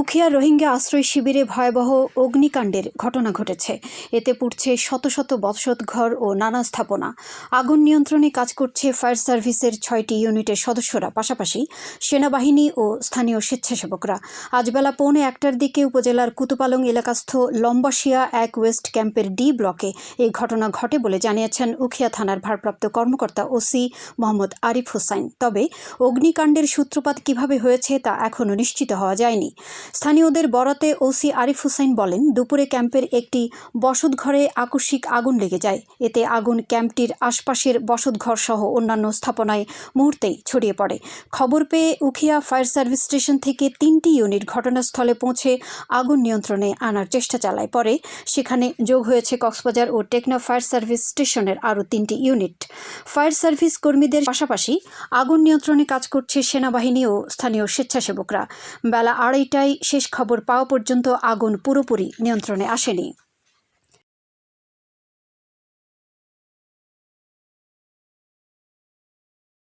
উখিয়া রোহিঙ্গা আশ্রয় শিবিরে ভয়াবহ অগ্নিকাণ্ডের ঘটনা ঘটেছে। এতে পুড়ছে শত শত বসত ঘর ও নানা স্থাপনা। আগুন নিয়ন্ত্রণে কাজ করছে ফায়ার সার্ভিসের ছয়টি ইউনিটের সদস্যরা, পাশাপাশি সেনাবাহিনী ও স্থানীয় স্বেচ্ছাসেবকরা। আজ বেলা পৌনে একটার দিকে উপজেলার কুতুপালং এলাকাস্থ লম্বাশিয়া এক ওয়েস্ট ক্যাম্পের ডি ব্লকে এই ঘটনা ঘটে বলে জানিয়েছেন উখিয়া থানার ভারপ্রাপ্ত কর্মকর্তা ওসি মোহাম্মদ আরিফ হোসাইন। তবে অগ্নিকাণ্ডের সূত্রপাত কীভাবে হয়েছে তা এখনও নিশ্চিত হওয়া যায়নি। স্থানীয়দের বরাতে ওসি আরিফ হোসাইন বলেন, দুপুরে ক্যাম্পের একটি বসতঘরে আকস্মিক আগুন লেগে যায়। এতে আগুন ক্যাম্পটির আশপাশের বসতঘর সহ অন্যান্য স্থাপনায় মুহূর্তেই ছড়িয়ে পড়ে। খবর পেয়ে উখিয়া ফায়ার সার্ভিস স্টেশন থেকে তিনটি ইউনিট ঘটনাস্থলে পৌঁছে আগুন নিয়ন্ত্রণে আনার চেষ্টা চালায়। পরে সেখানে যোগ হয়েছে কক্সবাজার ও টেকনা ফায়ার সার্ভিস স্টেশনের আরও তিনটি ইউনিট। ফায়ার সার্ভিস কর্মীদের পাশাপাশি আগুন নিয়ন্ত্রণে কাজ করছে সেনাবাহিনী ও স্থানীয় স্বেচ্ছাসেবকরা। বেলা আড়াইটায় শেষ খবর পাওয়া পর্যন্ত আগুন পুরোপুরি নিয়ন্ত্রণে আসেনি।